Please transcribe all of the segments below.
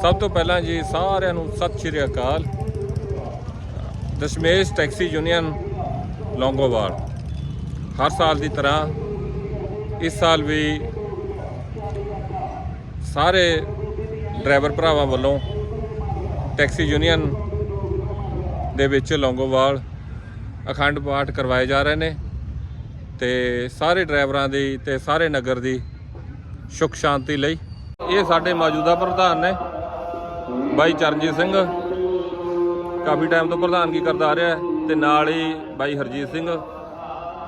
ਸਭ ਤੋਂ ਪਹਿਲਾਂ ਜੀ ਸਾਰਿਆਂ ਨੂੰ ਸਤਿ ਸ਼੍ਰੀ ਅਕਾਲ। Dashmesh taxi union, Longowal. ਹਰ ਸਾਲ ਦੀ ਤਰ੍ਹਾਂ ਇਸ ਸਾਲ ਵੀ ਸਾਰੇ ਡਰਾਈਵਰ ਭਰਾਵਾਂ ਵੱਲੋਂ ਟੈਕਸੀ ਯੂਨੀਅਨ ਦੇ ਵਿੱਚ ਲੌਂਗੋਵਾਲ ਅਖੰਡ ਪਾਠ ਕਰਵਾਏ ਜਾ ਰਹੇ ਨੇ ਤੇ ਸਾਰੇ ਡਰਾਈਵਰਾਂ ਦੀ ਤੇ ਸਾਰੇ ਨਗਰ ਦੀ ਸੁਖ ਸ਼ਾਂਤੀ ਲਈ। ਇਹ ਸਾਡੇ ਮੌਜੂਦਾ ਪ੍ਰਧਾਨ ਨੇ। ਬਾਈ ਚਰਨਜੀਤ ਸਿੰਘ ਕਾਫੀ ਟਾਈਮ ਤੋਂ ਪ੍ਰਧਾਨਗੀ ਕਰਦਾ ਆ ਰਿਹਾ ਹੈ ਤੇ ਨਾਲ ਹੀ ਬਾਈ ਹਰਜੀਤ ਸਿੰਘ।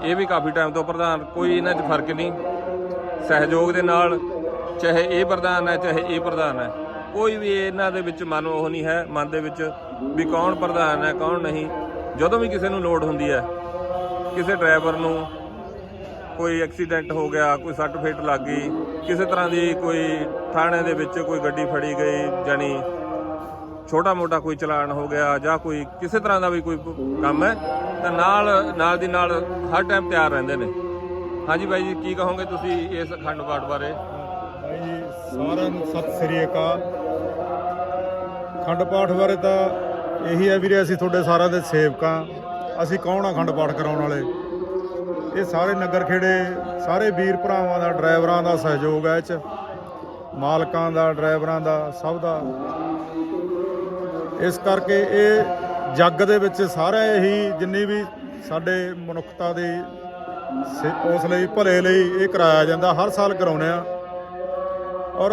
ਇਹ ਵੀ ਕਾਫੀ ਟਾਈਮ ਤੋਂ ਪ੍ਰਧਾਨ, ਕੋਈ ਇਹਨਾਂ 'ਚ ਫ਼ਰਕ ਨਹੀਂ। ਸਹਿਯੋਗ ਦੇ ਨਾਲ ਚਾਹੇ ਇਹ ਪ੍ਰਧਾਨ ਹੈ, ਚਾਹੇ ਇਹ ਪ੍ਰਧਾਨ ਹੈ। ਕੋਈ ਵੀ ਇਹਨਾਂ ਦੇ ਵਿੱਚ ਮਨ ਉਹ ਨਹੀਂ ਹੈ, ਮਨ ਦੇ ਵਿੱਚ ਵੀ ਕੌਣ ਪ੍ਰਧਾਨ ਹੈ, ਕੌਣ ਨਹੀਂ। ਜਦੋਂ ਵੀ ਕਿਸੇ ਨੂੰ ਲੋੜ ਹੁੰਦੀ ਹੈ, ਕਿਸੇ ਡਰਾਈਵਰ ਨੂੰ ਕੋਈ ਐਕਸੀਡੈਂਟ ਹੋ ਗਿਆ, ਕੋਈ ਸੱਟ ਫੇਟ ਲੱਗ ਗਈ, ਕਿਸੇ ਤਰ੍ਹਾਂ ਦੀ ਕੋਈ ਥਾਣੇ ਦੇ ਵਿੱਚ ਕੋਈ ਗੱਡੀ ਫੜੀ ਗਈ ਜਾਨੀ ਛੋਟਾ ਮੋਟਾ ਕੋਈ ਚਲਾਨ ਹੋ ਗਿਆ ਜਾਂ ਕੋਈ ਕਿਸੇ ਤਰ੍ਹਾਂ ਦਾ ਵੀ ਕੋਈ ਕੰਮ ਹੈ, ਤਾਂ ਨਾਲ ਨਾਲ ਦੀ ਨਾਲ ਹਰ ਟਾਈਮ ਤਿਆਰ ਰਹਿੰਦੇ ਨੇ। ਹਾਂਜੀ ਬਾਈ ਜੀ, ਕੀ ਕਹੋਗੇ ਤੁਸੀਂ ਇਸ ਅਖੰਡ ਪਾਠ ਬਾਰੇ? ਬਾਈ ਜੀ, ਸਾਰਿਆਂ ਨੂੰ ਸਤਿ ਸ੍ਰੀ ਅਕਾਲ। ਅਖੰਡ ਪਾਠ ਬਾਰੇ ਤਾਂ ਇਹੀ ਹੈ ਵੀਰੇ, ਅਸੀਂ ਤੁਹਾਡੇ ਸਾਰਿਆਂ ਦੇ ਸੇਵਕਾਂ। ਅਸੀਂ ਕੌਣ ਆ ਖੰਡ ਪਾਠ ਕਰਾਉਣ ਵਾਲੇ? ਇਹ ਸਾਰੇ ਨਗਰ ਖੇੜੇ, ਸਾਰੇ ਵੀਰ ਭਰਾਵਾਂ ਦਾ, ਡਰਾਈਵਰਾਂ ਦਾ ਸਹਿਯੋਗ ਹੈ ਇਹ ਚ। ਮਾਲਕਾਂ ਦਾ, ਡਰਾਈਵਰਾਂ ਦਾ, ਸਭ ਦਾ। ਇਸ ਕਰਕੇ ਇਹ ਜੱਗ ਦੇ ਵਿੱਚ ਸਾਰੇ ਹੀ ਜਿੰਨੀ ਵੀ ਸਾਡੇ ਮਨੁੱਖਤਾ ਦੀ ਉਸ ਲਈ ਭਲੇ ਲਈ ਇਹ ਕਰਾਇਆ ਜਾਂਦਾ ਹਰ ਸਾਲ ਕਰਾਉਂਦੇ ਆ ਔਰ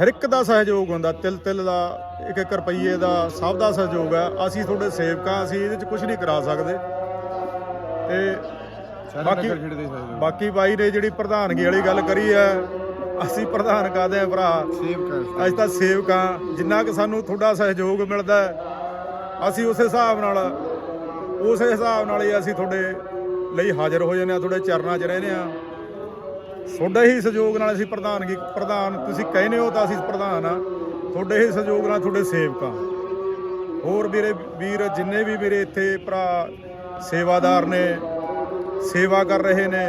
ਹਰ ਇੱਕ ਦਾ ਸਹਿਯੋਗ ਹੁੰਦਾ ਤਿਲ ਤਿਲ ਦਾ ਇੱਕ ਇੱਕ ਰੁਪਈਏ ਦਾ ਸਭ ਦਾ ਸਹਿਯੋਗ ਹੈ। ਅਸੀਂ ਤੁਹਾਡੇ ਸੇਵਕਾਂ ਅਸੀਂ ਇਹਦੇ ਚ ਕੁਝ ਨਹੀਂ ਕਰਾ ਸਕਦੇ। ਤੇ ਬਾਕੀ ਬਾਕੀ ਬਾਈ ਨੇ ਜਿਹੜੀ ਪ੍ਰਧਾਨਗੀ ਵਾਲੀ ਗੱਲ ਕਰੀ ਹੈ ਅਸੀਂ ਪ੍ਰਧਾਨ ਕਾਦੇ ਆ ਭਰਾ? ਅਸੀਂ। ਤਾਂ ਸੇਵਕਾਂ ਜਿੰਨਾ ਕਿ ਸਾਨੂੰ ਤੁਹਾਡਾ ਸਹਿਯੋਗ ਮਿਲਦਾ ਅਸੀਂ ਉਸੇ ਹਿਸਾਬ ਨਾਲ ਉਸੇ ਹਿਸਾਬ ਨਾਲ ਹੀ ਅਸੀਂ ਤੁਹਾਡੇ ਲਈ ਹਾਜ਼ਰ ਹੋ ਜਾਂਦੇ ਆ ਤੁਹਾਡੇ ਚਰਨਾਂ 'ਚ ਰਹਿੰਦੇ ਆ। ਤੁਹਾਡੇ ਹੀ ਸਹਿਯੋਗ ਨਾਲ ਅਸੀਂ ਪ੍ਰਧਾਨਗੀ ਪ੍ਰਧਾਨ ਤੁਸੀਂ ਕਹਿੰਦੇ ਹੋ ਤਾਂ ਅਸੀਂ ਪ੍ਰਧਾਨ ਆ। ਤੁਹਾਡੇ ਹੀ ਸਹਿਯੋਗ ਨਾਲ ਤੁਹਾਡੇ ਸੇਵਕਾਂ ਹੋਰ ਵੀਰੇ ਵੀਰ ਜਿੰਨੇ ਵੀ ਮੇਰੇ ਇੱਥੇ ਭਰਾ ਸੇਵਾਦਾਰ ਨੇ ਸੇਵਾ ਕਰ ਰਹੇ ਨੇ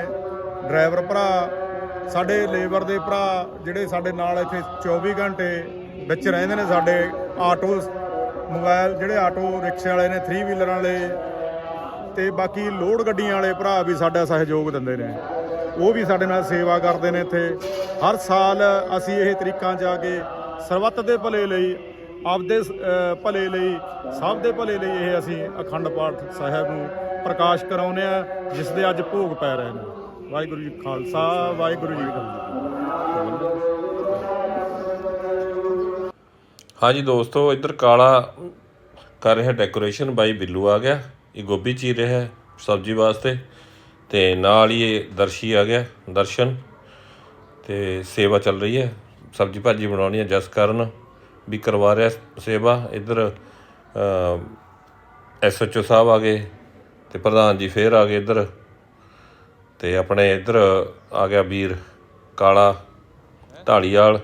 ਡਰਾਈਵਰ ਭਰਾ ਸਾਡੇ ਲੇਬਰ ਦੇ ਭਰਾ ਜਿਹੜੇ ਸਾਡੇ ਨਾਲ ਇੱਥੇ 24 ਘੰਟੇ ਵਿੱਚ ਰਹਿੰਦੇ ਨੇ, ਸਾਡੇ ਆਟੋ ਮੋਬਾਈਲ ਜਿਹੜੇ ਆਟੋ ਰਿਕਸ਼ੇ ਵਾਲੇ ਨੇ 3 ਵੀਲਰਾਂ ਵਾਲੇ ਤੇ ਬਾਕੀ ਲੋਡ ਗੱਡੀਆਂ ਵਾਲੇ ਭਰਾ ਵੀ ਸਾਡਾ ਸਹਿਯੋਗ ਦਿੰਦੇ ਨੇ। ਉਹ ਵੀ ਸਾਡੇ ਨਾਲ ਸੇਵਾ ਕਰਦੇ ਨੇ ਇੱਥੇ। ਹਰ ਸਾਲ ਅਸੀਂ ਇਹ ਤਰੀਕਾਂ ਜਾ ਕੇ ਸਰਬੱਤ ਦੇ ਭਲੇ ਲਈ, ਆਪਦੇ ਭਲੇ ਲਈ, ਸਭ ਦੇ ਭਲੇ ਲਈ ਇਹ ਅਸੀਂ ਅਖੰਡ ਪਾਠ ਸਾਹਿਬ ਨੂੰ ਪ੍ਰਕਾਸ਼ ਕਰਾਉਂਦੇ ਆ ਜਿਸ ਦੇ ਅੱਜ ਭੋਗ ਪੈ ਰਹੇ ਨੇ। ਵਾਹਿਗੁਰੂ ਜੀ ਖਾਲਸਾ, ਵਾਹਿਗੁਰੂ ਜੀ ਹਾਂਜੀ ਦੋਸਤੋ, ਇੱਧਰ ਕਾਲਾ ਕਰ ਰਿਹਾ ਡੈਕੋਰੇਸ਼ਨ ਬਾਈ ਬਿੱਲੂ ਆ ਗਿਆ। ਇਹ ਗੋਭੀ ਚੀਰ ਰਿਹਾ ਹੈ ਸਬਜ਼ੀ ਵਾਸਤੇ ਤੇ ਨਾਲ ਹੀ ਇਹ ਦਰਸ਼ੀ ਆ ਗਿਆ, ਦਰਸ਼ਨ। ਤੇ ਸੇਵਾ ਚੱਲ ਰਹੀ ਹੈ। ਸਬਜ਼ੀ ਭਾਜੀ ਬਣਾਉਣੀ ਹੈ ਜਸ ਕਰਨ ਵੀ ਕਰਵਾ ਰਿਹਾ ਸੇਵਾ। ਇੱਧਰ ਐਸਐਚਓ ਸਾਹਿਬ ਆ ਗਏ ਤੇ ਪ੍ਰਧਾਨ ਜੀ ਫੇਰ ਆ ਗਏ ਇੱਧਰ। ਤੇ ਆਪਣੇ ਇੱਧਰ ਆ ਗਿਆ ਵੀਰ ਕਾਲਾ ਢਾਲੀਵਾਲ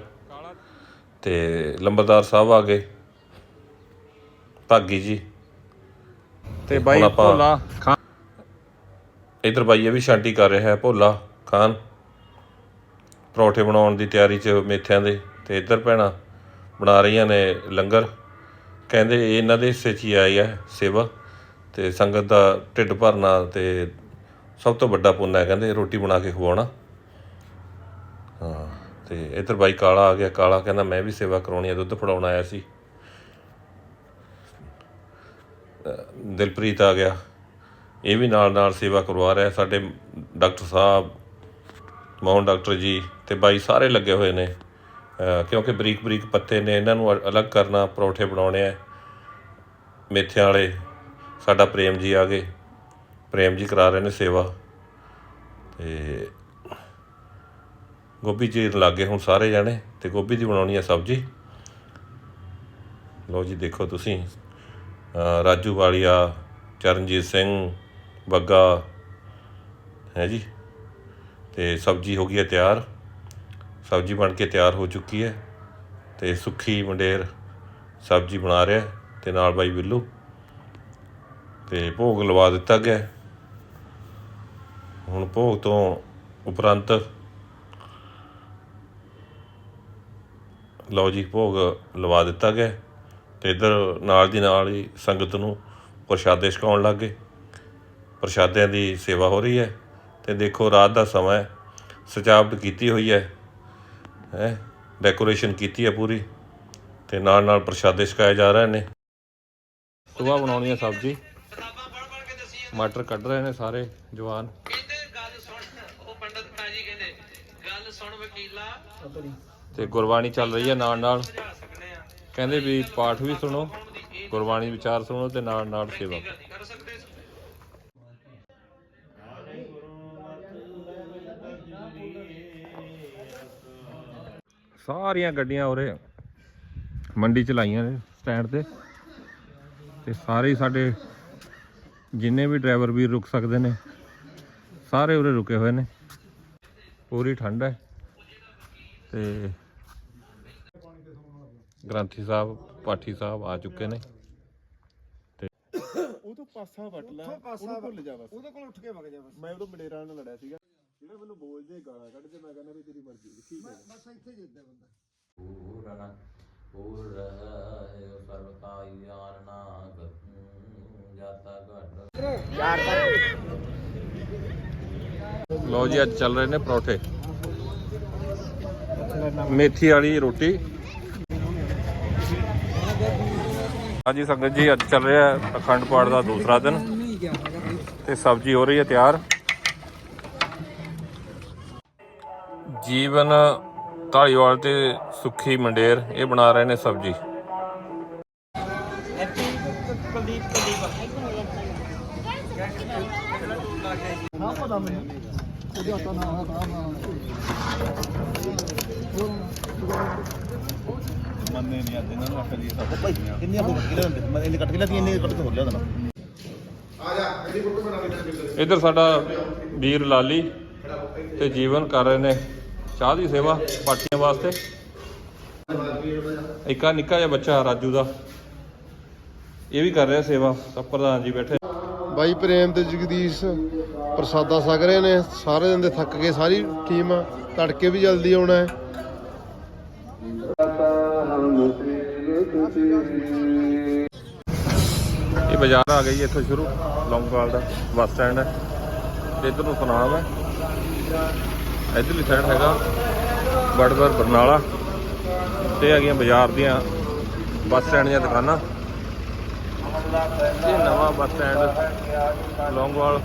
ਤੇ ਲੰਬਰਦਾਰ ਸਾਹਿਬ ਆ ਗਏ। ਭਾਗੀ ਜੀ। ਤੇ ਬਾਈ ਭੋਲਾ ਖਾਨ। ਇਧਰ ਬਾਈ ਇਹ ਵੀ ਸ਼ਾਂਟੀ ਕਰ ਰਿਹਾ ਹੈ ਭੋਲਾ ਖਾਨ। ਪਰੌਠੇ ਬਣਾਉਣ ਦੀ ਤਿਆਰੀ 'ਚ ਮੇਥਿਆਂ ਦੇ ਤੇ ਇੱਧਰ ਭੈਣਾਂ ਬਣਾ ਰਹੀਆਂ ਨੇ ਲੰਗਰ। ਕਹਿੰਦੇ ਇਹ ਇਹਨਾਂ ਦੇ ਹਿੱਸੇ 'ਚ ਹੀ ਆਈ ਹੈ ਸੇਵਾ ਤੇ ਸੰਗਤ ਦਾ ਢਿੱਡ ਭਰਨਾ ਤੇ ਸਭ ਤੋਂ ਵੱਡਾ ਪੁੰਨ ਹੈ, ਕਹਿੰਦੇ ਰੋਟੀ ਬਣਾ ਕੇ ਖਵਾਉਣਾ। ਹਾਂ, ਤੇ ਇੱਧਰ ਬਾਈ ਕਾਲਾ ਆ ਗਿਆ, ਕਾਲਾ ਕਹਿੰਦਾ ਮੈਂ ਵੀ ਸੇਵਾ ਕਰਾਉਣੀ ਹੈ, ਦੁੱਧ ਫੜਾਉਣ ਆਇਆ ਸੀ। ਦਿਲਪ੍ਰੀਤ ਆ ਗਿਆ, ਇਹ ਵੀ ਨਾਲ ਨਾਲ ਸੇਵਾ ਕਰਵਾ ਰਿਹਾ ਸਾਡੇ ਡਾਕਟਰ ਸਾਹਿਬ, ਮੋਹਨ ਡਾਕਟਰ ਜੀ ਤੇ ਬਾਈ ਸਾਰੇ ਲੱਗੇ ਹੋਏ ਨੇ। ਕਿਉਂਕਿ ਬਰੀਕ ਬਰੀਕ ਪੱਤੇ ਨੇ, ਇਹਨਾਂ ਨੂੰ ਅਲੱਗ ਕਰਨਾ, ਪਰੌਠੇ ਬਣਾਉਣੇ ਆ ਮੇਥਿਆਂ ਵਾਲੇ, ਸਾਡਾ ਪ੍ਰੇਮ ਜੀ ਆ ਗਏ। ਪ੍ਰੇਮ ਜੀ ਕਰਾ ਰਹੇ ਨੇ ਸੇਵਾ। ਤੇ ਗੋਭੀ ਚੀਰ ਲੱਗੇ ਹੁਣ ਸਾਰੇ ਜਾਣੇ ਤੇ ਗੋਭੀ ਦੀ ਬਣਾਉਣੀ ਆ ਸਬਜ਼ੀ। ਲਓ ਜੀ ਦੇਖੋ ਤੁਸੀਂ ਰਾਜੂ ਵਾਲੀਆ, ਚਰਨਜੀਤ ਸਿੰਘ, ਬੱਗਾ, ਹੈ ਜੀ? ਤੇ ਸਬਜ਼ੀ ਹੋ ਗਈ ਹੈ ਤਿਆਰ। ਸਬਜ਼ੀ ਬਣ ਕੇ ਤਿਆਰ ਹੋ ਚੁੱਕੀ ਹੈ ਤੇ ਸੁੱਖੀ ਮੰਡੇਰ ਸਬਜ਼ੀ ਬਣਾ ਰਿਹਾ ਹੈ ਤੇ ਨਾਲ ਬਾਈ ਬਿੱਲੂ। ਤੇ ਭੋਗ ਲਵਾ ਦਿੱਤਾ ਗਿਆ। ਹੁਣ ਭੋਗ ਤੋਂ ਉਪਰੰਤ ਲਓ ਜੀ, ਭੋਗ ਲਵਾ ਦਿੱਤਾ ਗਿਆ ਤੇ ਇਧਰ ਨਾਲ ਦੀ ਨਾਲ ਹੀ ਸੰਗਤ ਨੂੰ ਪ੍ਰਸ਼ਾਦੇ ਛਕਾਉਣ ਲੱਗੇ ਪ੍ਰਸ਼ਾਦਿਆਂ ਦੀ ਸੇਵਾ ਹੋ ਰਹੀ ਹੈ ਤੇ ਦੇਖੋ ਰਾਤ ਦਾ ਸਮਾਂ ਸਜਾਵਟ ਕੀਤੀ ਹੋਈ ਹੈ ਹੈ, ਡੈਕੋਰੇਸ਼ਨ ਕੀਤੀ ਹੈ ਪੂਰੀ ਤੇ ਨਾਲ ਨਾਲ ਪ੍ਰਸ਼ਾਦੇ ਛਕਾਏ ਜਾ ਰਹੇ ਨੇ। ਸੁਬਾ ਬਣਾਉਣੀ ਹੈ ਸਬਜ਼ੀ। ਮਟਰ ਕੱਢ ਰਹੇ ਨੇ ਸਾਰੇ ਜਵਾਨ ਕਹਿੰਦੇ ਗੱਲ ਸੁਣ ਉਹ ਪੰਡਤ ਭਾਜੀ ਕਹਿੰਦੇ ਗੱਲ ਸੁਣ ਵਕੀਲਾ। ਤੇ ਗੁਰਬਾਣੀ ਚੱਲ ਰਹੀ ਹੈ ਨਾਲ ਨਾਲ। ਕਹਿੰਦੇ ਵੀ ਪਾਠ ਵੀ ਸੁਣੋ, ਗੁਰਬਾਣੀ ਵਿਚਾਰ ਸੁਣੋ ਤੇ ਨਾਲ ਨਾਲ ਸੇਵਾ ਕਰ। ਸਕਦੇ ਸਾਰੀਆਂ ਗੱਡੀਆਂ ਉਰੇ ਮੰਡੀ ਚ ਲਾਈਆਂ ਨੇ ਸਟੈਂਡ ਤੇ। ਤੇ ਸਾਰੇ ਸਾਡੇ ਜਿੰਨੇ ਵੀ ਡਰਾਈਵਰ ਵੀਰ ਰੁਕ ਸਕਦੇ ਨੇ, ਸਾਰੇ ਉਰੇ ਰੁਕੇ ਹੋਏ ਨੇ। ਪੂਰੀ ਠੰਡ ਹੈ। ਤੇ ਗ੍ਰੰਥੀ ਸਾਹਿਬ ਪਾਠੀ ਸਾਹਿਬ ਆ ਚੁੱਕੇ ਨੇ। ਉਹ ਤੋਂ ਪਾਸਾ ਵੱਟ ਲੈ ਉਹਨੂੰ ਭੁੱਲ ਜਾ ਬਸ। ਉਹਦੇ ਕੋਲ ਉੱਠ ਕੇ ਵਗ ਜਾ ਬਸ। ਮੈਂ ਉਦੋਂ ਮਲੇਰਾਂ ਨਾਲ ਲੜਿਆ ਸੀਗਾ। ਜਿਹੜਾ ਮੈਨੂੰ ਬੋਲਦੇ ਗਾਲਾਂ ਕੱਢਦੇ ਮੈਂ ਕਹਿੰਦਾ ਵੀ ਤੇਰੀ ਮਰਜ਼ੀ ਠੀਕ ਹੈ। ਬਸ ਇੱਥੇ ਜਿੱਦਾਂ ਬੰਦਾ। ਪੂਰਨ ਪੂਰ ਹੈ ਸਰਬ ਕਾ ਗਿਆਨ ਨਾ ਜਾਤਾ ਘਟ। ਲਓ ਜੀ, ਅੱਜ ਚੱਲ ਰਹੇ ਨੇ ਪਰੌਠੇ। ਮੇਥੀ ਵਾਲੀ ਰੋਟੀ। ਹਾਂਜੀ ਸੰਗਤ ਜੀ, ਅੱਜ ਚੱਲ ਰਿਹਾ ਅਖੰਡ ਪਾਠ ਦਾ ਦੂਸਰਾ ਦਿਨ। ਤੇ ਸਬਜ਼ੀ ਹੋ ਰਹੀ ਹੈ ਤਿਆਰ। ਜੀਵਨ ਢਾਲੀਵਾਲ ਤੇ ਸੁੱਖੀ ਮੰਡੇਰ, ਇਹ ਬਣਾ ਰਹੇ ਨੇ ਸਬਜ਼ੀ। ਮੰਨੇ ਨਹੀਂ ਆਦੇ ਇਹਨਾਂ ਨੂੰ ਆਖਿਆ ਜੀ ਸਭ ਕਿੰਨੀਆਂ ਫੋਟੋ ਕੱਟ ਕੇ ਲਿਆਉਂਦੇ ਮੈਂ ਇਹਨੇ ਕੱਟ ਕੇ ਲਿਆਦੀ ਇਹਨੇ ਕੱਟ ਕੇ ਹੋਰ ਲਿਆ ਦੇਣਾ ਇੱਧਰ ਸਾਡਾ ਵੀਰ ਲਾਲੀ ਤੇ ਜੀਵਨ ਕਰ ਰਹੇ ਨੇ ਚਾਹ ਦੀ ਸੇਵਾ ਪਾਰਟੀਆਂ ਵਾਸਤੇ। ਇੱਕ ਨਿੱਕਾ ਜਿਹਾ ਬੱਚਾ ਰਾਜੂ ਦਾ। ਇਹ ਵੀ ਕਰ ਰਿਹਾ ਸੇਵਾ ਤਾਂ ਪ੍ਰਧਾਨ ਜੀ ਬੈਠੇ। ਬਾਈ ਪ੍ਰੇਮ ਤੇ ਜਗਦੀਸ਼ ਪ੍ਰਸਾਦਾ ਸਕ ਰਹੇ ਨੇ, ਸਾਰੇ ਦਿਨ ਦੇ ਥੱਕ ਕੇ ਸਾਰੀ ਟੀਮ ਤੜਕੇ ਵੀ ਜਲਦੀ ਆਉਣਾ ਹੈ। ਇਹ ਬਾਜ਼ਾਰ ਆ ਗਈ ਇੱਥੋਂ ਸ਼ੁਰੂ, ਲੌਂਗਵਾਲ ਦਾ ਬੱਸ ਸਟੈਂਡ ਹੈ। ਤੇ ਇੱਧਰ ਨੂੰ ਸੁਨਾਮ ਹੈ। ਇੱਧਰਲੀ ਸਾਈਡ ਹੈਗਾ ਬੜਬਰ ਬਰਨਾਲਾ। ਤੇ ਹੈਗੀਆਂ ਬਾਜ਼ਾਰ ਦੀਆਂ ਬੱਸ ਸਟੈਂਡ ਦੀਆਂ ਦੁਕਾਨਾਂ। ਇਹ ਨਵਾਂ ਬੱਸ ਸਟੈਂਡ ਲੌਂਗਵਾਲ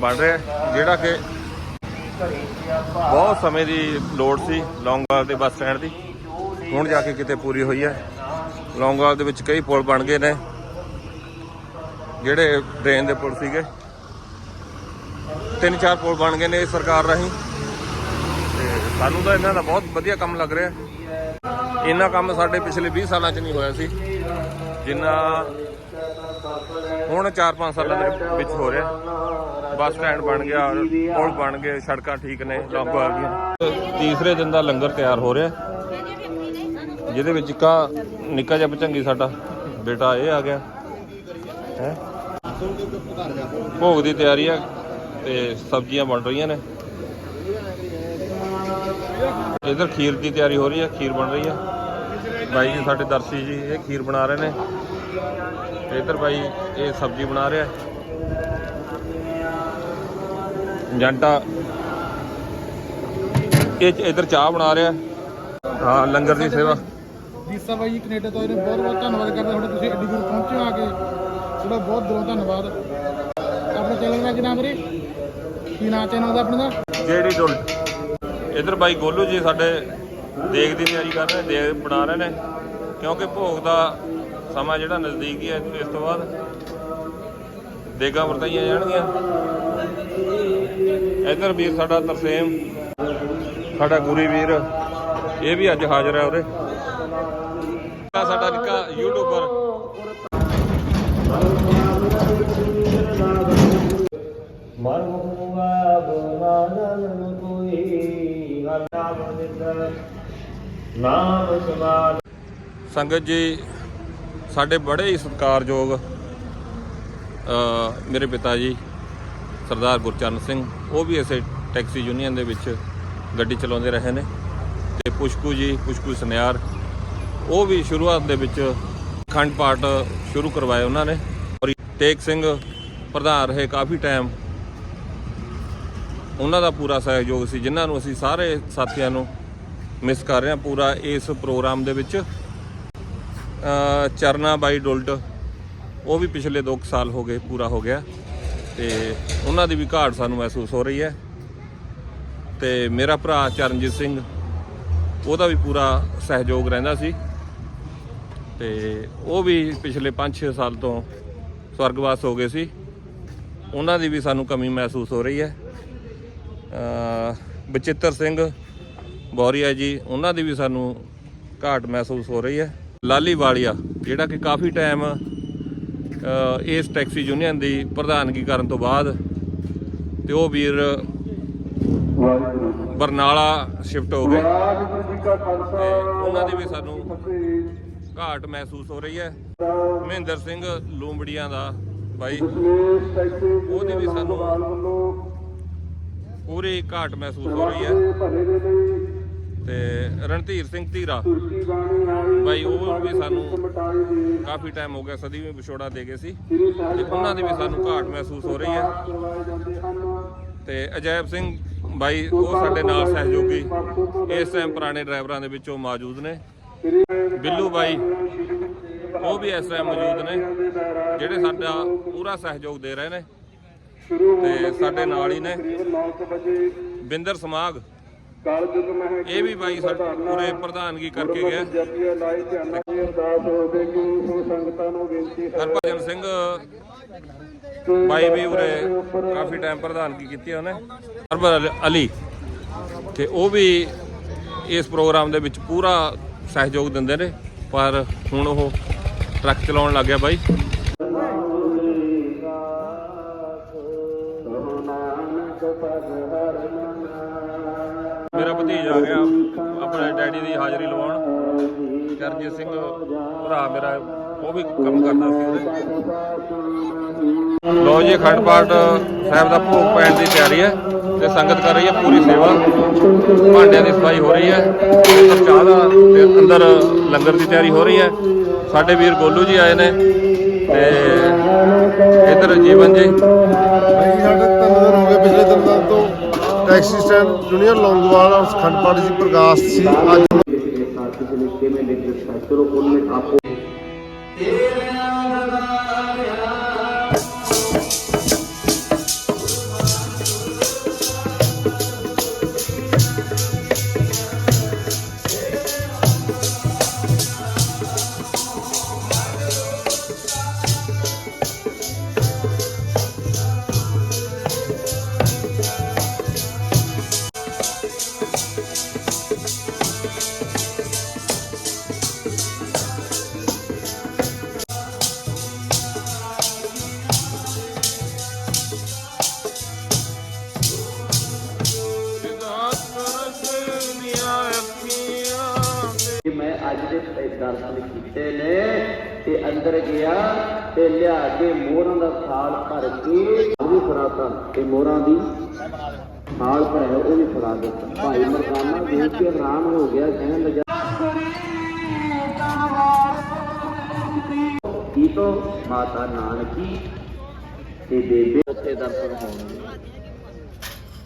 ਬਣ ਰਿਹਾ, ਜਿਹੜਾ ਕਿ ਬਹੁਤ ਸਮੇਂ ਦੀ ਲੋੜ ਸੀ ਲੌਂਗਵਾਲ ਦੇ ਬੱਸ ਸਟੈਂਡ ਦੀ। ਹੁਣ ਜਾ ਕੇ ਕਿਤੇ ਪੂਰੀ ਹੋਈ ਹੈ। ਲੌਂਗਵਾਲ ਦੇ ਵਿੱਚ ਕਈ ਪੁਲ ਬਣ ਗਏ ਨੇ, ਜਿਹੜੇ ਟ੍ਰੇਨ ਦੇ ਪੁਲ ਸੀਗੇ। ਤਿੰਨ ਚਾਰ ਪੁਲ ਬਣ ਗਏ ਨੇ ਸਰਕਾਰ ਰਾਹੀਂ। ਤੇ ਸਾਨੂੰ ਤਾਂ ਇਹਨਾਂ ਦਾ ਬਹੁਤ ਵਧੀਆ ਕੰਮ ਲੱਗ ਰਿਹਾ। ਇੰਨਾ ਕੰਮ ਸਾਡੇ ਪਿਛਲੇ 20 ਸਾਲਾਂ 'ਚ ਨਹੀਂ ਹੋਇਆ ਸੀ। ਜਿੰਨਾ ਹੁਣ 4-5 ਸਾਲਾਂ ਦੇ ਵਿੱਚ ਹੋ ਰਿਹਾ। ਬੱਸ ਸਟੈਂਡ ਬਣ ਗਿਆ, ਪੁਲ ਬਣ ਗਏ, ਸੜਕਾਂ ਠੀਕ ਨੇ ਲੌਂਗੋਵਾਲ ਦੀਆਂ ਤੀਸਰੇ ਦਿਨ ਦਾ ਲੰਗਰ ਤਿਆਰ ਹੋ ਰਿਹਾ। ਜਿਹਦੇ ਵਿੱਚ ਇੱਕ ਨਿੱਕਾ ਜਿਹਾ ਭਚੰਗੀ ਸਾਡਾ ਬੇਟਾ ਇਹ ਆ ਗਿਆ। ਹੈ? ਭੋਗ ਦੀ ਤਿਆਰੀ ਆ ਤੇ ਸਬਜ਼ੀਆਂ ਬਣ ਰਹੀਆਂ ਨੇ। ਇਧਰ ਖੀਰ ਦੀ ਤਿਆਰੀ ਹੋ ਰਹੀ ਹੈ ਖੀਰ ਬਣ ਰਹੀ ਹੈ ਬਾਈ ਜੀ ਸਾਡੇ ਦਰਸ਼ੀ ਜੀ ਇਹ ਖੀਰ ਬਣਾ ਰਹੇ ਨੇ। ਤੇ ਇਧਰ ਬਾਈ ਇਹ ਸਬਜ਼ੀ ਬਣਾ ਰਿਹਾ। ਜੰਟਾ। ਇਹ ਇਧਰ ਚਾਹ ਬਣਾ ਰਿਹਾ। ਹਾਂ ਲੰਗਰ ਦੀ ਸੇਵਾ। ਦੀਸਾ ਬਾਈ ਕੈਨੇਡਾ ਤੋਂ ਆਏ ਨੇ। ਬਹੁਤ ਬਹੁਤ ਧੰਨਵਾਦ ਕਰਦੇ ਤੁਹਾਡਾ ਤੁਸੀਂ ਐਡੀ ਦੂਰ ਪਹੁੰਚੇ ਆ ਕੇ। ਤੁਹਾਡਾ ਬਹੁਤ ਦਿਲੋਂ ਧੰਨਵਾਦ। ਆਪਣੇ ਚੈਨਲ ਦਾ ਕੀ ਨਾਮ ਕੀ ਨਾਮ ਚੈਨਲ ਦਾ ਆਪਣੇ? ਜਿਹੜੀ ਡੁਲਟ ਇਧਰ ਬਾਈ ਗੋਲੂ ਜੀ ਸਾਡੇ ਦੇਗ ਦੀ ਤਿਆਰੀ ਕਰ ਰਹੇ ਨੇ ਦੇਗ ਬਣਾ ਰਹੇ ਨੇ, ਕਿਉਂਕਿ ਭੋਗ ਦਾ ਸਮਾਂ ਜਿਹੜਾ ਨਜ਼ਦੀਕ ਹੀ ਹੈ ਇਸ ਤੋਂ ਬਾਅਦ। ਦੇਗਾਂ ਵਰਤਾਈਆਂ ਜਾਣਗੀਆਂ। ਇਧਰ ਵੀਰ ਸਾਡਾ ਤਰਸੇਮ, ਸਾਡਾ ਗੁਰੀ ਵੀਰ, ਇਹ ਵੀ ਅੱਜ ਹਾਜ਼ਰ ਹੈ ਉਰੇ। ਸਾਡਾ ਨਿੱਕਾ ਯੂਟਿਊਬਰ ਸੰਗਤ ਜੀ, ਸਾਡੇ ਬੜੇ ਹੀ ਸਤਿਕਾਰਯੋਗ ਮੇਰੇ ਪਿਤਾ ਜੀ, ਸਰਦਾਰ ਗੁਰਚਰਨ ਸਿੰਘ, ਉਹ ਵੀ ਇਸੇ ਟੈਕਸੀ ਯੂਨੀਅਨ ਦੇ ਵਿੱਚ ਗੱਡੀ ਚਲਾਉਂਦੇ ਰਹੇ ਨੇ। ਤੇ ਪੁਸ਼ਕੂ ਜੀ, ਪੁਸ਼ਕੂ ਸੁਨਿਆਰ, ਉਹ ਵੀ ਸ਼ੁਰੂਆਤ ਦੇ ਵਿੱਚ ਅਖੰਡ ਪਾਠ ਸ਼ੁਰੂ ਕਰਵਾਏ ਉਹਨਾਂ ਨੇ। ਔਰ ਟੇਕ ਸਿੰਘ, ਪ੍ਰਧਾਨ ਰਹੇ ਕਾਫੀ ਟਾਈਮ ਉਹਨਾਂ ਦਾ ਪੂਰਾ ਸਹਿਯੋਗ ਸੀ, ਜਿਨ੍ਹਾਂ ਨੂੰ ਅਸੀਂ ਸਾਰੇ ਸਾਥੀਆਂ ਨੂੰ ਮਿਸ ਕਰ ਰਹੇ ਹਾਂ ਪੂਰਾ ਇਸ ਪ੍ਰੋਗਰਾਮ ਦੇ ਵਿੱਚ। ਚਰਨਾ ਬਾਈ ਡੁਲਟ, ਉਹ ਵੀ ਪਿਛਲੇ 2 ਸਾਲ ਹੋ ਗਏ, ਪੂਰਾ ਹੋ ਗਿਆ। ਤੇ ਉਹਨਾਂ ਦੀ ਵੀ ਘਾਟ ਸਾਨੂੰ ਮਹਿਸੂਸ ਹੋ ਰਹੀ ਹੈ। ਤੇ ਮੇਰਾ ਭਰਾ ਚਰਨਜੀਤ ਸਿੰਘ, ਉਹਦਾ ਵੀ ਪੂਰਾ ਸਹਿਯੋਗ ਰਹਿੰਦਾ ਸੀ। ਤੇ ਉਹ ਵੀ ਪਿਛਲੇ 5-6 ਸਾਲ ਤੋਂ ਸਵਰਗਵਾਸ ਹੋ ਗਏ ਸੀ। ਉਹਨਾਂ ਦੀ ਵੀ ਸਾਨੂੰ ਕਮੀ ਮਹਿਸੂਸ ਹੋ ਰਹੀ ਹੈ। ਬਚਿੱਤਰ ਸਿੰਘ ਬੌਰੀਆ ਜੀ, ਉਹਨਾਂ ਦੀ ਵੀ ਸਾਨੂੰ ਘਾਟ ਮਹਿਸੂਸ ਹੋ ਰਹੀ ਹੈ। ਲਾਲੀ ਵਾਲੀਆ, ਜਿਹੜਾ ਕਿ ਕਾਫੀ ਟਾਈਮ ਇਸ ਟੈਕਸੀ ਯੂਨੀਅਨ ਦੀ ਪ੍ਰਧਾਨਗੀ ਕਰਨ ਤੋਂ ਬਾਅਦ ਤੇ ਉਹ ਵੀਰ ਬਰਨਾਲਾ ਸ਼ਿਫਟ ਹੋ ਗਏ। ਤੇ ਉਹਨਾਂ ਦੀ ਵੀ ਸਾਨੂੰ ਘਾਟ ਮਹਿਸੂਸ ਹੋ ਰਹੀ ਹੈ। ਮਹਿੰਦਰ ਸਿੰਘ ਲੂੰਬੜੀਆਂ ਦਾ ਬਾਈ, ਉਹਦੀ ਵੀ ਸਾਨੂੰ ਪੂਰੀ ਘਾਟ ਮਹਿਸੂਸ ਹੋ ਰਹੀ ਹੈ। ਤੇ ਰਣਧੀਰ ਸਿੰਘ ਧੀਰਾ ਬਾਈ ਉਹ ਵੀ ਸਾਨੂੰ ਕਾਫੀ ਟਾਈਮ ਹੋ ਗਿਆ ਸਦੀ ਵੀ ਵਿਛੋੜਾ ਦੇ ਗਏ ਸੀ। ਤੇ ਉਹਨਾਂ ਦੀ ਵੀ ਸਾਨੂੰ ਘਾਟ ਮਹਿਸੂਸ ਹੋ ਰਹੀ ਹੈ। ਤੇ ਅਜੈਬ ਸਿੰਘ ਬਾਈ ਉਹ ਸਾਡੇ ਨਾਲ ਸਹਿਯੋਗੀ ਇਸ ਟਾਈਮ ਪੁਰਾਣੇ ਡਰਾਈਵਰਾਂ ਦੇ ਵਿੱਚੋਂ ਮੌਜੂਦ ਨੇ। ਬਿੱਲੂ ਬਾਈ ਉਹ ਵੀ ਇਸ ਟਾਈਮ ਮੌਜੂਦ ਨੇ ਜਿਹੜੇ ਸਾਡਾ ਪੂਰਾ ਸਹਿਯੋਗ ਦੇ ਰਹੇ ਨੇ। ਤੇ ਸਾਡੇ ਨਾਲ ਹੀ ਨੇ। ਬਿੰਦਰ ਸਮਾਗ। ਇਹ ਵੀ ਬਾਈ ਸਾਡੇ ਪੂਰੇ ਪ੍ਰਧਾਨਗੀ ਕਰਕੇ ਗਿਆ। ਹਰਭਜਨ ਸਿੰਘ ਬਾਈ ਵੀ ਉਰੇ ਕਾਫੀ ਟਾਈਮ ਪ੍ਰਧਾਨਗੀ ਕੀਤੀ ਉਹਨੇ। ਹਰਭਜਨ ਅਲੀ। ਤੇ ਉਹ ਵੀ ਇਸ ਪ੍ਰੋਗਰਾਮ ਦੇ ਵਿੱਚ ਪੂਰਾ ਸਹਿਯੋਗ ਦਿੰਦੇ ਨੇ। ਪਰ ਹੁਣ ਉਹ ਟਰੱਕ ਚਲਾਉਣ ਲੱਗ ਗਿਆ ਬਾਈ। ਮੇਰਾ ਭਤੀਜ ਆ ਗਿਆ, ਆਪਣੇ ਡੈਡੀ ਦੀ ਹਾਜ਼ਰੀ ਲਵਾਉਣ। ਚਰਨਜੀਤ ਸਿੰਘ, ਭਰਾ ਮੇਰਾ, ਉਹ ਵੀ ਕੰਮ ਕਰਦਾ ਸੀ ਉਹਦੇ। ਲੋ ਜੀ, ਅਖੰਡ ਪਾਠ ਸਾਹਿਬ ਦਾ ਭੋਗ ਪੈਣ ਦੀ ਤਿਆਰੀ ਹੈ ਤੇ ਸੰਗਤ ਕਰ ਰਹੀ ਹੈ ਪੂਰੀ ਸੇਵਾ। ਭਾਂਡਿਆਂ ਦੀ ਸਫ਼ਾਈ ਹੋ ਰਹੀ ਹੈ ਇੱਧਰ ਚਾਹ ਦਾ ਤੇ ਅੰਦਰ ਲੰਗਰ ਦੀ ਤਿਆਰੀ ਹੋ ਰਹੀ ਹੈ। ਸਾਡੇ ਵੀਰ ਗੋਲੂ ਜੀ ਆਏ ਨੇ ਤੇ ਇੱਧਰ ਜੀਵਨ ਜੀ। ਭਾਈ ਸਾਡੇ ਹੋ ਗਏ, ਪਿਛਲੇ ਦਿਨ ਤੋਂ taxi stand junior Longowal Khandpar ji Prakash ਸੀ। ਅੱਜ ਮੈਂ ਦਰਸ਼ਨ ਕੀਤੇ ਨੇ ਤੇ ਅੰਦਰ ਗਿਆ ਤੇ ਲਿਆ ਕੇ ਮੋਹਰਾਂ ਦਾ ਥਾਲ ਭਰ ਕੇ ਉਹ ਵੀ ਫੜਾਤਾ ਤੇ ਮੋਹਰਾਂ ਦੀ ਥਾਲ ਭਰਿਆ ਉਹ ਵੀ ਫੜਾ ਦਿੱਤਾ। ਭਾਈ ਮਰਦਾਨਾ ਦੇਖ ਕੇ ਹੈਰਾਨ ਹੋ ਗਿਆ, ਕਹਿਣ ਲੱਗਾ ਕੀ ਤੋਂ ਮਾਤਾ ਨਾਨਕੀ ਤੇ ਬੇਬੇ ਉੱਥੇ ਦਰਸ਼ਨ ਹੋਣਗੇ।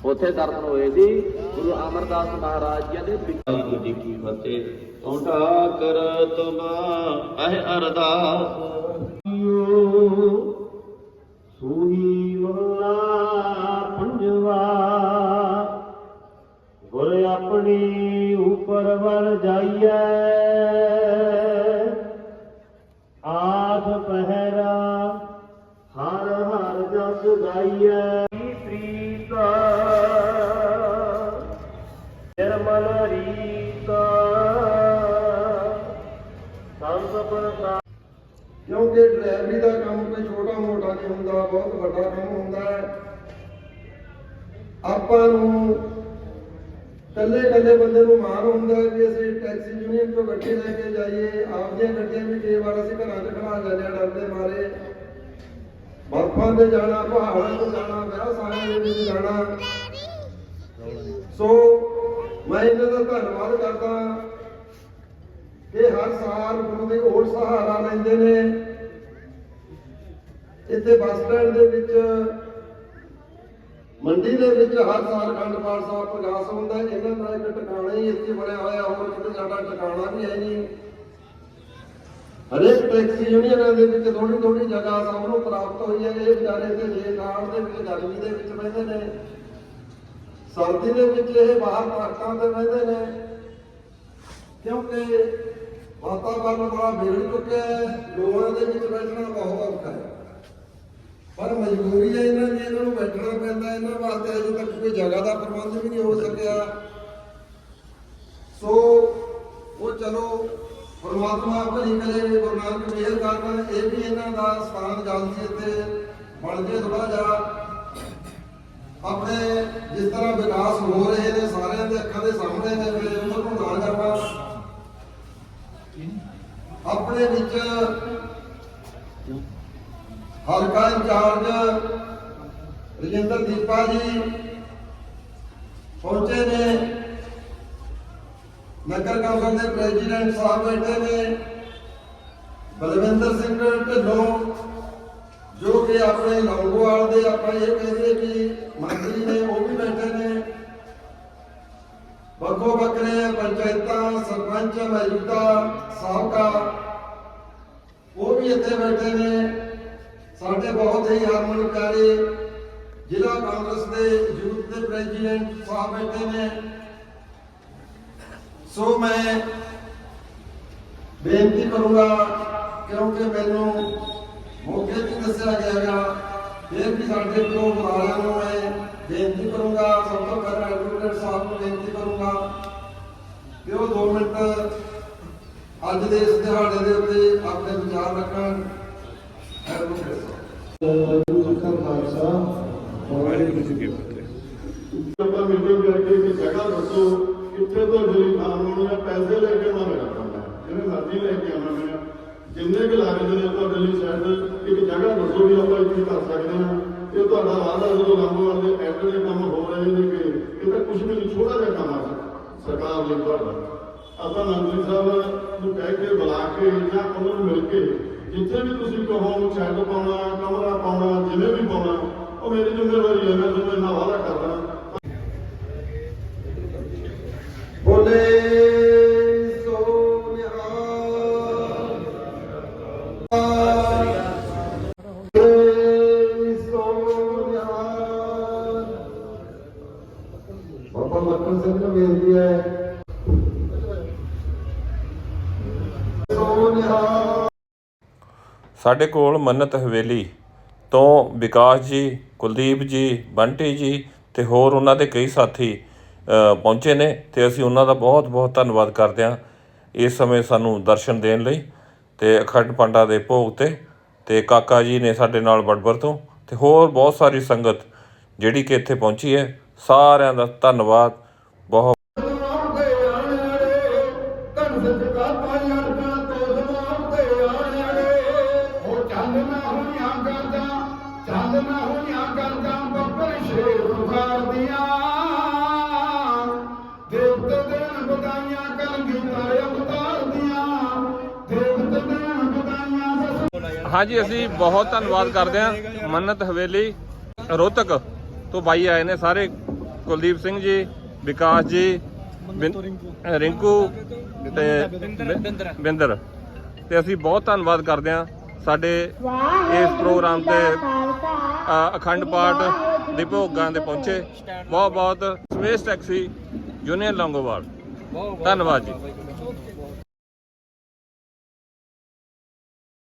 ਉੱਥੇ ਦਰਸ਼ਨ ਹੋਏ ਸੀ ਗੁਰੂ ਅਮਰਦਾਸ ਮਹਾਰਾਜ ਜੀ ਦੇ ਪਿਤਾ। ਜੀ ਕੀ ਫਤਿਹ। ਤੁਹਾਡਾ ਕਰ ਤੁਮਾ ਅਹ ਅਰਦਾਸ। ਸੂਹੀ ਮਹਲਾ ਪੰਜਵਾ ਗੁਰ ਆਪਣੀ ਉਪਰ ਵਰ ਜਾਈਐ। ਆਠ ਪਹਿਰਾ ਹਰ ਹਰ ਜਸ ਗਾਈਐ। ਕਿਉਂਕਿ ਡਰਾਈਵਰੀ ਦਾ ਕੰਮ ਕੋਈ ਛੋਟਾ ਮੋਟਾ ਨਹੀਂ ਹੁੰਦਾ, ਬਹੁਤ ਵੱਡਾ ਕੰਮ ਹੁੰਦਾ ਹੈ। ਆਪਾਂ ਨੂੰ ਕੱਲੇ ਕੱਲੇ ਬੰਦੇ ਨੂੰ ਮਾਣ ਹੁੰਦਾ ਵੀ ਅਸੀਂ ਟੈਕਸੀ ਯੂਨੀਅਨ ਤੋਂ ਗੱਡੀ ਲੈ ਕੇ ਜਾਈਏ, ਆਪਦੀਆਂ ਗੱਡੀਆਂ ਵੀ ਕਈ ਵਾਰ ਅਸੀਂ ਘਰਾਂ 'ਚ ਖੜਾ ਜਾਂਦੇ ਹਾਂ ਡਰਦੇ ਮਾਰੇ। ਬਰਫਾਂ ਤੇ ਜਾਣਾ, ਪਹਾੜਾਂ ਤੇ ਜਾਣਾ ਵਿਆਹ ਸਾਰਿਆਂ ਦੇ ਵਿੱਚ ਜਾਣਾ। ਸੋ ਮੈਂ ਇਹਨਾਂ ਦਾ ਧੰਨਵਾਦ ਕਰਦਾ ਕਿ ਹਰ ਸਾਲ ਗੁਰੂ ਦੇ ਹੋਰ ਸਹਾਰਾ ਲੈਂਦੇ ਨੇ। ਇੱਥੇ ਬੱਸ ਸਟੈਂਡ ਦੇ ਵਿੱਚ ਮੰਡੀ ਦੇ ਵਿੱਚ ਹਰ ਸਾਲ ਖੰਡ ਪਾਠ ਸਾਹਿਬ ਪ੍ਰਕਾਸ਼ ਹੁੰਦਾ ਇਹਨਾਂ ਦਾ ਇੱਕ ਟਿਕਾਣਾ ਹੀ ਇੱਥੇ ਬਣਿਆ ਹੋਇਆ, ਹੋਰ ਕਿਤੇ ਸਾਡਾ ਟਿਕਾਣਾ ਵੀ ਹੈ ਨਹੀਂ। ਹਰੇਕ ਟੈਕਸੀ ਯੂਨੀਅਨਾਂ ਦੇ ਵਿੱਚ ਥੋੜੀ ਥੋੜੀ ਜਗ੍ਹਾ ਸਭ ਨੂੰ ਪ੍ਰਾਪਤ ਹੋਈ ਹੈ। ਇਹ ਵਿਚਾਰੇ ਤੇ ਜੇ ਕਾਰਡ ਦੇ ਵਿੱਚ, ਗਰਮੀ ਦੇ ਵਿੱਚ ਬਹਿੰਦੇ ਨੇ। ਸਰਦੀ ਦੇ ਵਿੱਚ ਇਹ ਬਾਹਰ ਪਾਰਕਾਂ ਤੇ ਬਹਿੰਦੇ ਨੇ। ਕਿਉਂਕਿ ਵਾਤਾਵਰਨ ਬੜਾ ਵਿਗੜ ਚੁੱਕਿਆ ਹੈ। ਲੋਕਾਂ ਦੇ ਵਿੱਚ ਬੈਠਣਾ ਬਹੁਤ ਔਖਾ ਹੈ। ਪਰ ਮਜਬੂਰੀ ਹੈ ਇਹਨਾਂ ਦੀ, ਇਹਨਾਂ ਨੂੰ ਬੈਠਣਾ ਪੈਂਦਾ, ਇਹਨਾਂ ਵਾਸਤੇ ਅਜੇ ਤੱਕ ਕੋਈ ਜਗ੍ਹਾ ਦਾ ਪ੍ਰਬੰਧ ਵੀ ਨਹੀਂ ਹੋ ਸਕਿਆ। ਸੋ ਉਹ ਚਲੋ, ਪਰਮਾਤਮਾ ਭਲੀ ਕਰੇ, ਗੁਰੂ ਨਾਨਕ ਮਿਹਰ ਕਰਨ ਇਹ ਵੀ ਇਹਨਾਂ ਦਾ ਸਥਾਨ ਜਲਦੀ ਇੱਥੇ ਬਣ ਜੇ ਥੋੜਾ ਜਿਹਾ ਆਪਣੇ ਜਿਸ ਤਰ੍ਹਾਂ ਵਿਕਾਸ ਹੋ ਰਹੇ ਨੇ, ਸਾਰਿਆਂ ਦੇ ਅੱਖਾਂ ਦੇ ਸਾਹਮਣੇ ਨੇ ਉਹਨਾਂ ਨੂੰ ਨਾ ਜਾਵਾਂ ਆਪਣੇ ਵਿੱਚ ਹਲਕਾ ਇੰਚਾਰਜ ਰਜਿੰਦਰ ਦੀਪਾ ਜੀ ਪਹੁੰਚੇ ਨੇ। ਨਗਰ ਕੌਂਸਲ ਦੇ ਪ੍ਰੈਜ਼ੀਡੈਂਟ ਸਾਹਿਬ ਬੈਠੇ ਨੇ। ਬਲਵਿੰਦਰ ਸਿੰਘ ਢਿੱਲੋਂ, ਜੋ ਕਿ ਆਪਣੇ ਲੌਂਗੋਵਾਲ ਦੇ, ਆਪਾਂ ਇਹ ਕਹਿੰਦੇ ਕਿ ਮੰਤਰੀ ਨੇ, ਉਹ ਵੀ ਬੈਠੇ ਨੇ। ਵੱਖੋ ਵੱਖਰੇ ਪੰਚਾਇਤਾਂ, ਸਰਪੰਚ, ਮੌਜੂਦਾ ਸਾਬਕਾ, ਉਹ ਵੀ ਇੱਥੇ ਬੈਠੇ ਨੇ। ਸਾਡੇ ਬਹੁਤ ਹੀ ਹਰਮਨ ਪਿਆਰੇ ਜ਼ਿਲ੍ਹਾ ਕਾਂਗਰਸ ਦੇ ਯੂਥ ਦੇ ਪ੍ਰੈਜ਼ੀਡੈਂਟ ਸਾਹਿਬ ਬੈਠੇ ਨੇ। ਸੋ ਮੈਂ ਬੇਨਤੀ ਕਰੂੰਗਾ, ਕਿਉਂਕਿ ਮੈਨੂੰ ਮੌਕੇ ਤੇ ਦੱਸਿਆ ਗਿਆ ਗਾ ਫਿਰ ਵੀ ਸਾਡੇ ਕੋਲ ਬੁਲਾਰਿਆਂ ਨੂੰ ਮੈਂ ਬੇਨਤੀ ਕਰੂੰਗਾ, ਸਭ ਤੋਂ ਪਹਿਲਾਂ ਐਡਵੋਕੇਟ ਸਾਹਿਬ ਨੂੰ ਬੇਨਤੀ ਕਰੂੰਗਾ ਕਿ ਉਹ 2 ਮਿੰਟ ਅੱਜ ਦੇ ਇਸ ਦਿਹਾੜੇ ਦੇ ਉੱਤੇ ਆਪਣੇ ਵਿਚਾਰ ਰੱਖਣ। ਐਡਵੋਕੇਟ ਸਾਹਿਬ ਆਪਾਂ ਮੀਟਿੰਗ ਕਰਕੇ ਕਿ ਜਗ੍ਹਾ ਦੱਸੋ ਕਿੱਥੇ ਤੋਂ ਜਿਹੜੀ ਖਾਣ ਹੋਣੀ ਆ ਪੈਸੇ ਲੈ ਕੇ ਨਾ ਮੇਰਾ ਕੰਮ ਜਿਵੇਂ ਮਰਜ਼ੀ ਲੈ ਕੇ ਆਉਣਾ ਮੈਂ ਜਿੰਨੇ ਕੁ ਲੱਗਦੇ ਨੇ ਤੁਹਾਡੇ ਲਈ ਸ਼ਾਇਦ ਇੱਕ ਜਗ੍ਹਾ ਦੱਸੋ ਵੀ ਆਪਾਂ ਇੱਥੇ ਕਰ ਸਕਦੇ ਹਾਂ ਇਹ ਤੁਹਾਡਾ ਵਾਅਦਾ ਜਦੋਂ ਲੰਬੋਵਾਲ ਦੇ ਐਡੇ ਦੇ ਕੰਮ ਹੋ ਰਹੇ ਨੇ ਕਿ ਇਹ ਤਾਂ ਕੁਝ ਵੀ ਨਹੀਂ ਛੋਟਾ ਜਿਹਾ ਕੰਮ ਆ ਸਰਕਾਰ ਲਈ ਤੁਹਾਡਾ ਆਪਾਂ ਮੰਤਰੀ ਸਾਹਿਬ ਨੂੰ ਕਹਿ ਕੇ ਬੁਲਾ ਕੇ ਜਾਂ ਉਹਨਾਂ ਨੂੰ ਮਿਲ ਕੇ ਜਿੱਥੇ ਵੀ ਤੁਸੀਂ ਕਹੋ ਛੱਡ ਪਾਉਣਾ, ਕਮਰਾ ਪਾਉਣਾ, ਜਿਵੇਂ ਵੀ ਪਾਉਣਾ, ਉਹ ਮੇਰੀ ਜ਼ਿੰਮੇਵਾਰੀ ਹੈ, ਮੈਂ ਤੁਹਾਨੂੰ ਇੰਨਾ ਵਾਅਦਾ ਕਰਦਾ। ਸਾਡੇ ਕੋਲ ਮੰਨਤ ਹਵੇਲੀ ਤੋਂ ਵਿਕਾਸ ਜੀ, ਕੁਲਦੀਪ ਜੀ, ਬੰਟੀ ਜੀ ਤੇ ਹੋਰ ਉਹਨਾਂ ਦੇ ਕਈ ਸਾਥੀ ਪਹੁੰਚੇ ਨੇ ਤੇ ਅਸੀਂ ਉਹਨਾਂ ਦਾ ਬਹੁਤ ਬਹੁਤ ਧੰਨਵਾਦ ਕਰਦੇ ਹਾਂ ਇਸ ਸਮੇਂ ਸਾਨੂੰ ਦਰਸ਼ਨ ਦੇਣ ਲਈ ਤੇ ਅਖੰਡ ਪਾਂਡਾ ਦੇ ਭੋਗ ਤੇ ਤੇ ਕਾਕਾ ਜੀ ਨੇ ਸਾਡੇ ਨਾਲ ਬੜਬਰ ਤੋਂ ਤੇ ਹੋਰ ਬਹੁਤ ਸਾਰੀ ਸੰਗਤ ਜਿਹੜੀ ਕਿ ਇੱਥੇ ਪਹੁੰਚੀ ਹੈ, ਸਾਰਿਆਂ ਦਾ ਧੰਨਵਾਦ, ਬਹੁਤ ਹਾਂਜੀ, ਅਸੀਂ ਬਹੁਤ ਧੰਨਵਾਦ ਕਰਦੇ ਹਾਂ ਮੰਨਤ ਹਵੇਲੀ ਰੋਹਤਕ ਤੋਂ ਬਾਈ ਆਏ ਨੇ ਸਾਰੇ, ਕੁਲਦੀਪ ਸਿੰਘ ਜੀ, ਵਿਕਾਸ ਜੀ ਰਿੰਕੂ ਤੇ ਬਿੰਦਰ। ਤੇ ਅਸੀਂ ਬਹੁਤ ਧੰਨਵਾਦ ਕਰਦੇ ਹਾਂ ਸਾਡੇ ਇਸ ਪ੍ਰੋਗਰਾਮ ਤੇ ਅਖੰਡ ਪਾਠ ਦੇ ਭੋਗਾਂ ਦੇ ਪਹੁੰਚੇ। ਬਹੁਤ ਬਹੁਤ ਸਪੇਸ ਟੈਕਸੀ ਯੂਨੀਅਨ ਲੌਂਗੋਵਾਲ। ਧੰਨਵਾਦ ਜੀ।